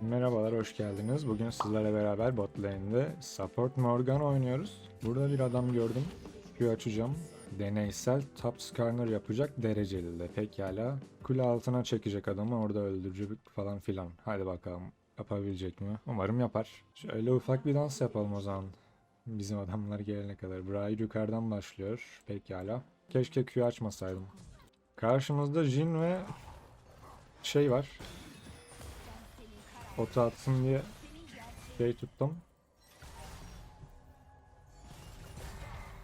Merhabalar, hoş geldiniz. Bugün sizlerle beraber bot lane'de Support Morgan oynuyoruz. Burada bir adam gördüm. Q açacağım. Deneysel top skarner yapacak dereceli de. Pekala. Kule altına çekecek adamı orada öldürecek falan filan. Hadi bakalım yapabilecek mi? Umarım yapar. Şöyle ufak bir dans yapalım o zaman. Bizim adamlar gelene kadar. Briar yukarıdan başlıyor. Pekala. Keşke Q açmasaydım. Karşımızda Jin ve şey var. Ota atsın diye şey tuttum.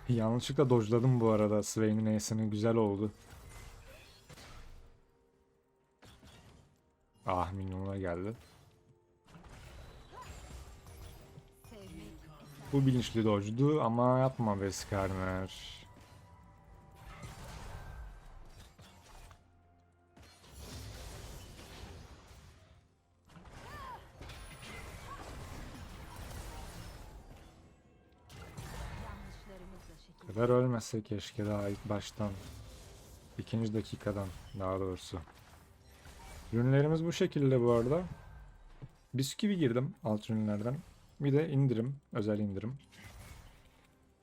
Yanlışlıkla dojladım bu arada Swain'in Ace'ini güzel oldu. Ah minyonuna geldi. Bu bilinçli dojdu ama yapma be kadar ölmese keşke daha ilk baştan. ikinci dakikadan daha doğrusu. Ürünlerimiz bu şekilde bu arada. Bisküvi girdim alt ürünlerden. Bir de indirim, özel indirim.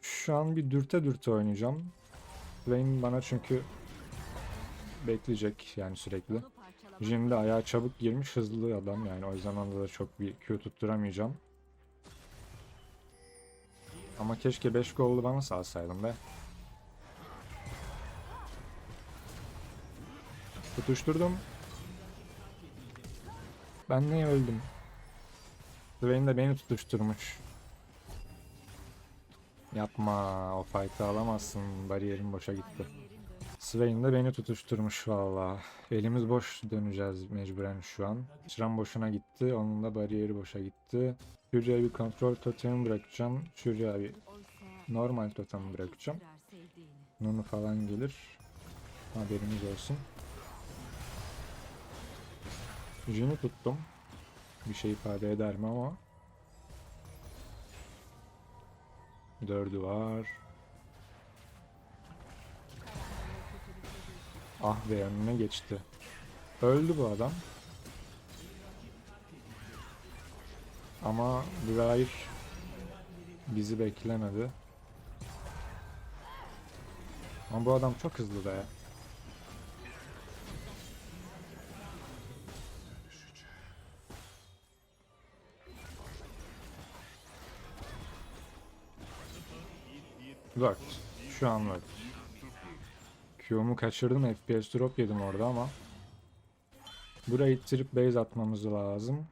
Şu an bir dürte dürte oynayacağım. Vayne bana çünkü bekleyecek yani sürekli. Jin de ayağa çabuk girmiş hızlı adam yani o yüzden onda da çok bir Q tutturamayacağım. Ama keşke 5 golü bana salsaydım be. Tutuşturdum. Ben niye öldüm? Dwayne de beni tutuşturmuş. Yapma o fight'ı alamazsın. Bariyerim boşa gitti. Swain de beni tutuşturmuş valla. Elimiz boş döneceğiz mecburen şu an. Sıram boşuna gitti. Onun da bariyeri boşa gitti. Şuraya bir kontrol totemi bırakacağım. Şuraya bir normal totemi bırakacağım. Nunu falan gelir. Haberiniz olsun. Jin'i tuttum. Bir şey ifade eder mi ama. Dördü var. Ah be önüne geçti. Öldü bu adam. Ama Briar bizi beklemedi. Ama bu adam çok hızlı be. Worked. Şu an worked. Q'mu kaçırdım. FPS drop yedim orada ama. Burayı ittirip base atmamız lazım.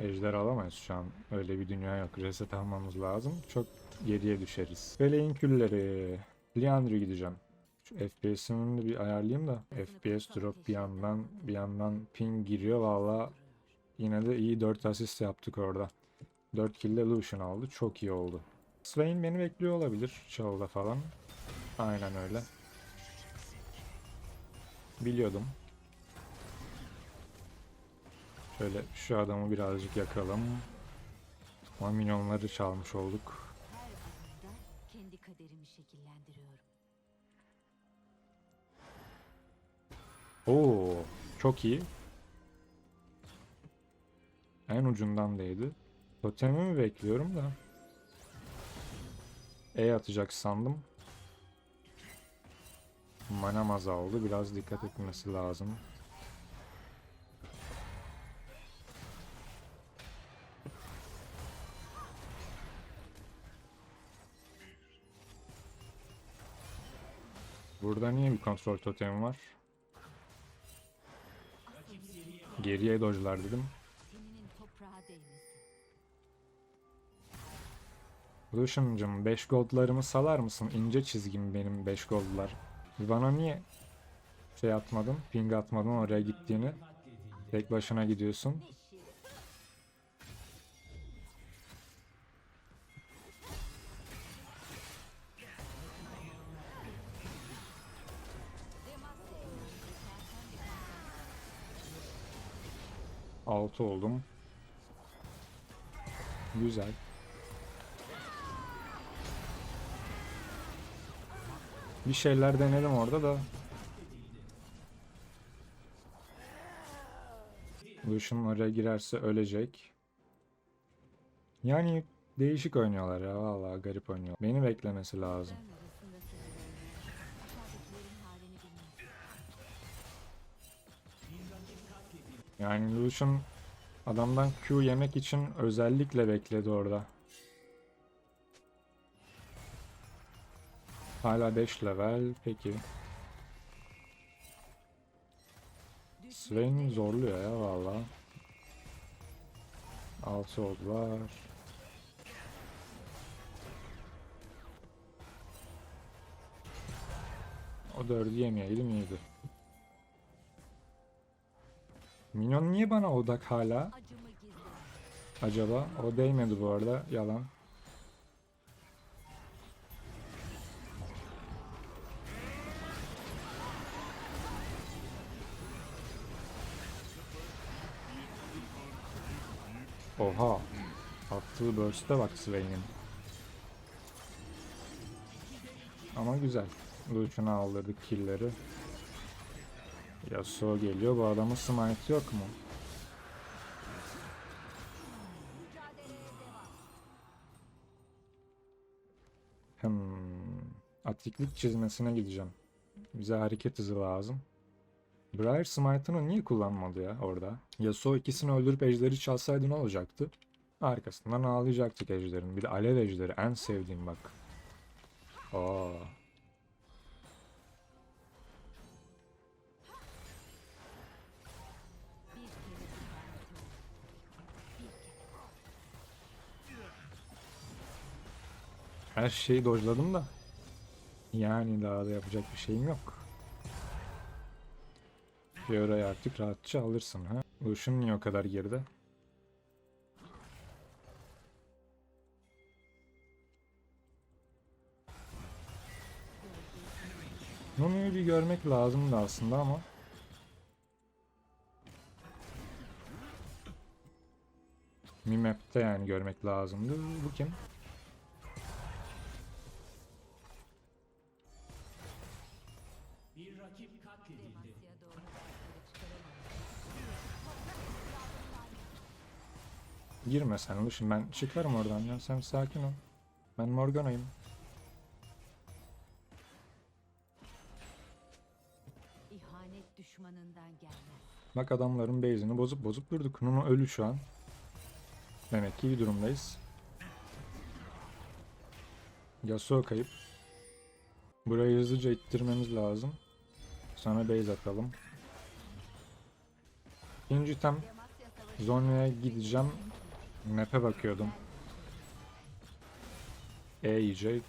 Ejder alamayız şu an. Öyle bir dünya yok. Reset almamız lazım. Çok geriye düşeriz. Feleğin külleri. Liandry gideceğim. Şu FPS'imi bir ayarlayayım da. FPS drop bir yandan bir yandan ping giriyor. Valla yine de iyi 4 asist yaptık orada. 4 kill Lucian aldı. Çok iyi oldu. Swain beni bekliyor olabilir. Çalda falan. Aynen öyle. Biliyordum. Şöyle şu adamı birazcık yakalım. Ama minyonları çalmış olduk. kendi kaderimi şekillendiriyorum. Oo, çok iyi. En ucundan değdi. Totemimi bekliyorum da. E atacak sandım. Manam azaldı. Biraz dikkat etmesi lazım. Burada niye bir kontrol totemi var? Geriye dojlar dedim. Lucian'cım 5 goldlarımı salar mısın? İnce çizgim benim 5 goldlar. Bana niye şey atmadın, ping atmadın oraya gittiğini? Tek başına gidiyorsun. Altı oldum. Güzel. Bir şeyler denedim orada da Lucian oraya girerse ölecek. Yani değişik oynuyorlar ya vallahi garip oynuyor. Beni beklemesi lazım. Yani Lucian adamdan Q yemek için özellikle bekledi orada. Hala 5 level. Peki. Swain zorluyor ya valla. 6 oldular. O dördü yemeyeydim iyiydi. Minyon niye bana odak hala? Acaba? O değmedi bu arada. Yalan. Oha. Attığı burst'e bak Swain'in. Ama güzel. Lucian'a aldırdık killleri. Yasuo geliyor. Bu adamın smite yok mu? Hmm. Atiklik çizmesine gideceğim. Bize hareket hızı lazım. Briar Smite'ını niye kullanmadı ya orada? Yasuo ikisini öldürüp ejderi çalsaydı ne olacaktı? Arkasından ağlayacaktık ejderin. Bir de alev ejderi en sevdiğim bak. Aa. Her şeyi dojladım da. Yani daha da yapacak bir şeyim yok. Fiora'yı artık rahatça alırsın ha. Lucian niye o kadar geride? Nunu'yu bir görmek lazımdı aslında ama. Mimap'te yani görmek lazımdı. Bu kim? Girme sen Lucian ben çıkarım oradan ya sen sakin ol. Ben Morgana'yım. İhanet düşmanından gelmez. Bak adamların base'ini bozup bozup durduk. Nunu ölü şu an. Demek ki iyi durumdayız. Yasuo kayıp. Burayı hızlıca ittirmemiz lazım. Sonra base atalım. İkinci tam Zonya'ya gideceğim. Map'e bakıyordum. E yiyecek.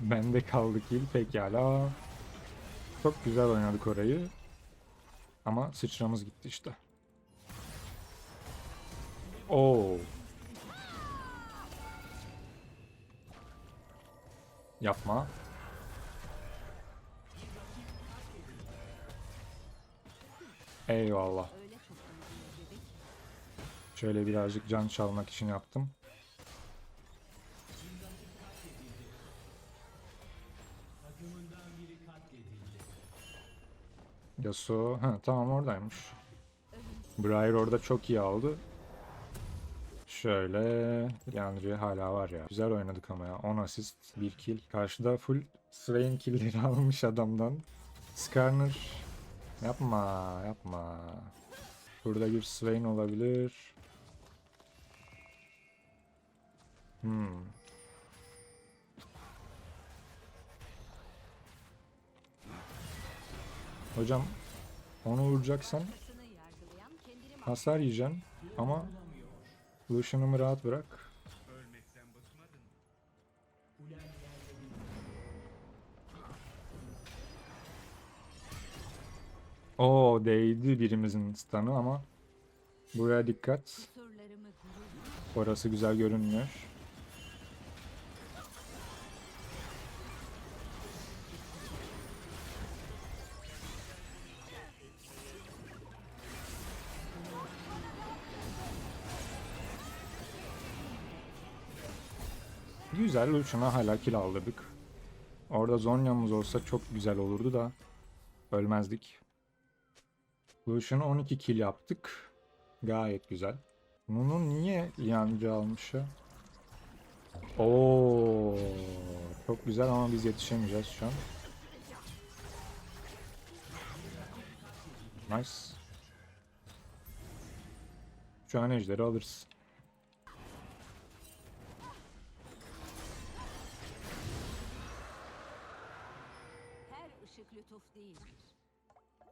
Bende kaldı kill pekala. Çok güzel oynadık orayı. Ama sıçramız gitti işte. Oo. Yapma. Eyvallah. Şöyle birazcık can çalmak için yaptım. Yasuo, ha tamam oradaymış. Briar orada çok iyi aldı. Şöyle, Yandri hala var ya. Güzel oynadık ama ya. 10 asist, 1 kill. Karşıda full Swain killleri almış adamdan. Skarner, yapma, yapma. Burada bir Swain olabilir. Hmm. Hocam onu vuracaksan hasar yiyeceksin ama Lucian'ımı rahat bırak. Oo değdi birimizin stun'ı ama buraya dikkat. Orası güzel görünmüyor. Güzel Lucian'a hala kill aldırdık. Orada Zonya'mız olsa çok güzel olurdu da ölmezdik. Lucian'a 12 kill yaptık. Gayet güzel. Nunu niye yancı almış ya? Oo, çok güzel ama biz yetişemeyeceğiz şu an. Nice. Şu an ejderi alırız.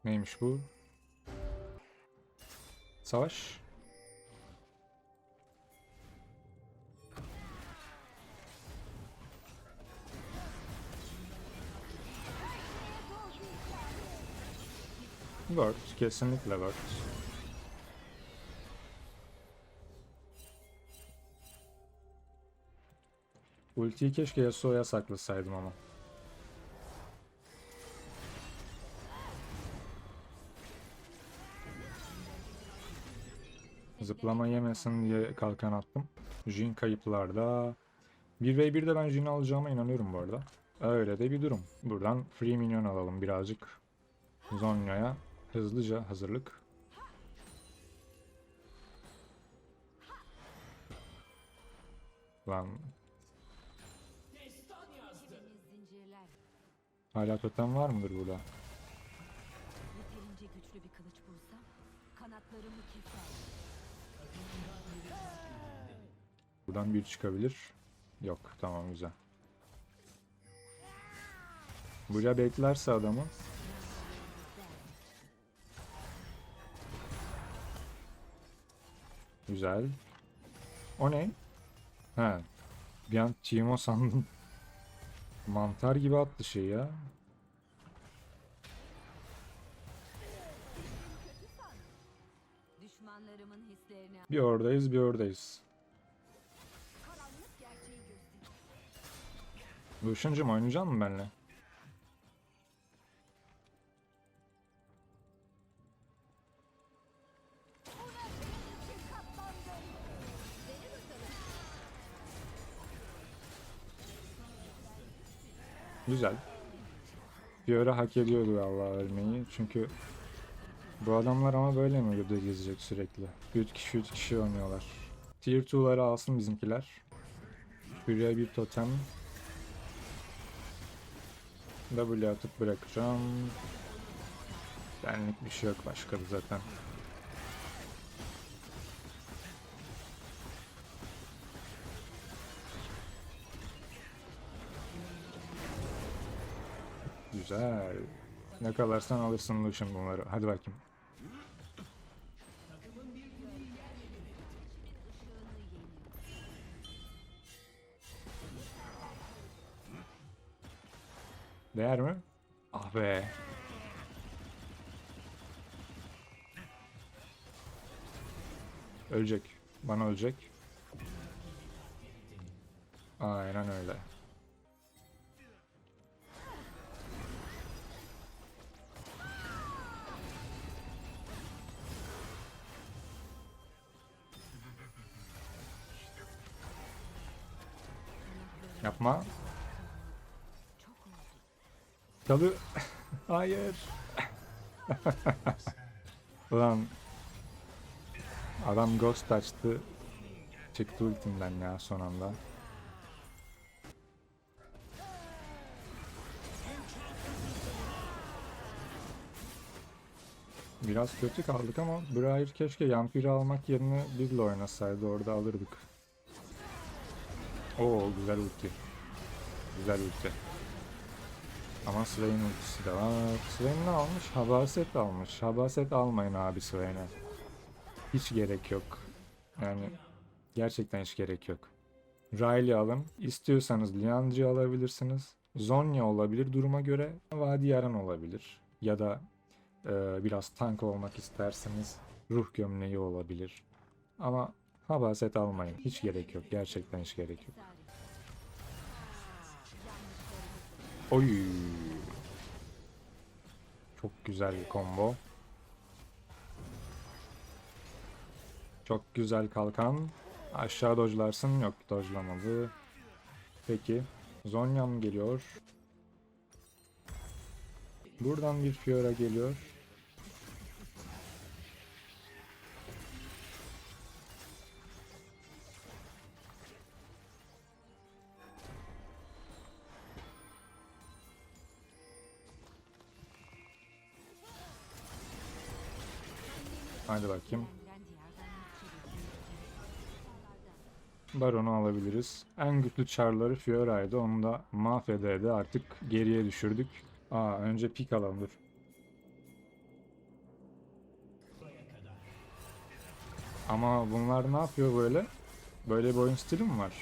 Neymiş bu? Savaş. Word. Kesinlikle Word. Ultiyi keşke Yasuo'ya saklasaydım ama. Zıplama yemesin diye kalkan attım. Jin kayıplarda. 1v1'de ben Jin'i alacağıma inanıyorum bu arada. Öyle de bir durum. Buradan free minyon alalım birazcık. Zonya'ya hızlıca hazırlık. Lan hala totem var mıdır burada? Buradan bir çıkabilir. Yok tamam güzel. Buraya beklerse adamı Güzel. O ne? He. Bir an Timo sandım. Mantar gibi attı şey ya. Bir oradayız bir oradayız. Lucian'cım oynayacak mısın benimle? Güzel. Fiora hak ediyordu vallahi ölmeyi. Çünkü bu adamlar ama böyle mi burada gezecek sürekli? 3 kişi 3 kişi oynuyorlar. Tier 2'ları alsın bizimkiler. Şuraya bir totem. W atıp bırakacağım. Benlik bir şey yok başka zaten. Güzel. Ne kalarsan alırsın Lucian bunları. Hadi bakayım. Değer mi? Ah be. Ölecek. Bana ölecek. Aynen öyle. Yapma. Çalı. Hayır. Ulan. Adam ghost açtı. Çıktı ultimden ya son anda. Biraz kötü kaldık ama Briar keşke Yampiri almak yerine Bill oynasaydı orada alırdık. Oo güzel ulti. Güzel ulti. Ama Swain ultisi de var. Swain ne almış? Habaset almış. Habaset almayın abi Swain'e. Hiç gerek yok. Yani gerçekten hiç gerek yok. Riley alın. İstiyorsanız Liandry alabilirsiniz. Zonya olabilir duruma göre. Vadi Yaran olabilir. Ya da e, biraz tank olmak isterseniz ruh gömleği olabilir. Ama Habaset almayın. Hiç gerek yok. Gerçekten hiç gerek yok. Oy. Çok güzel bir combo. Çok güzel kalkan. Aşağı dojlarsın. Yok dojlamadı. Peki. Zonya'm geliyor. Buradan bir Fiora geliyor. Hadi bakayım. Baron'u alabiliriz. En güçlü çarları Fiora'ydı. Onu da mahvedeydi. Artık geriye düşürdük. Aa önce pik alalım dur. Ama bunlar ne yapıyor böyle? Böyle bir oyun stili mi var?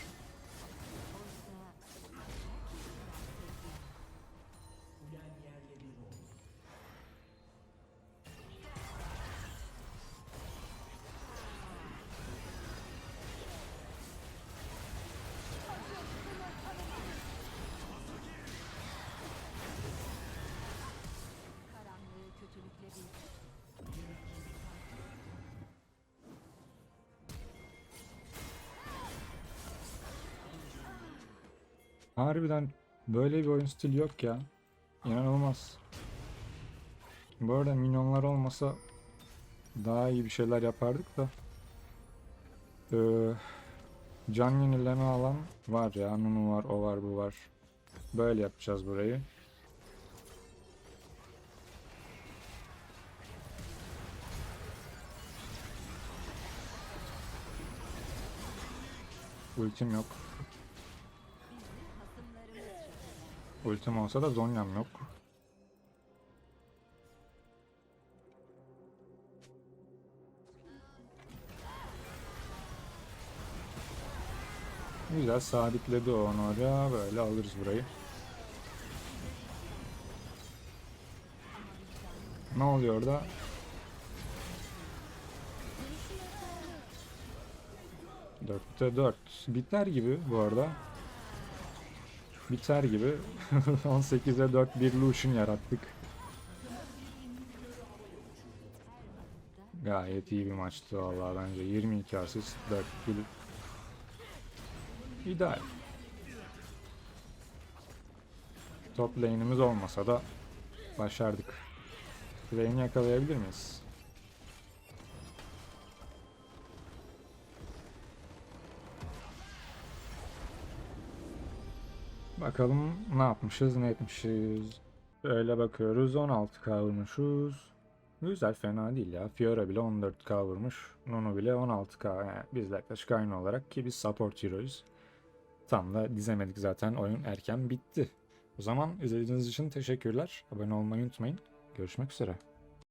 Harbiden böyle bir oyun stili yok ya. İnanılmaz. Bu arada minyonlar olmasa daha iyi bir şeyler yapardık da. Ee, can yenileme alan var ya. Nunu var, o var, bu var. Böyle yapacağız burayı. Ultim yok. Ultim olsa da Zonya'm yok. Güzel sabitledi onu oraya. Böyle alırız burayı. Ne oluyor orada? Dörtte dört. Biter gibi bu arada. Biter gibi. 18'e 4 bir Lucian yarattık. Gayet iyi bir maçtı vallahi bence. 22 asist, 4 kill. İdeal. Top lane'imiz olmasa da başardık. Lane'i yakalayabilir miyiz? Bakalım ne yapmışız, ne etmişiz. Şöyle bakıyoruz, 16k vurmuşuz. Güzel, fena değil ya. Fiora bile 14k vurmuş. Nunu bile 16k. Yani biz yaklaşık aynı olarak ki biz support hero'yuz. Tam da dizemedik zaten. Oyun erken bitti. O zaman izlediğiniz için teşekkürler. Abone olmayı unutmayın. Görüşmek üzere.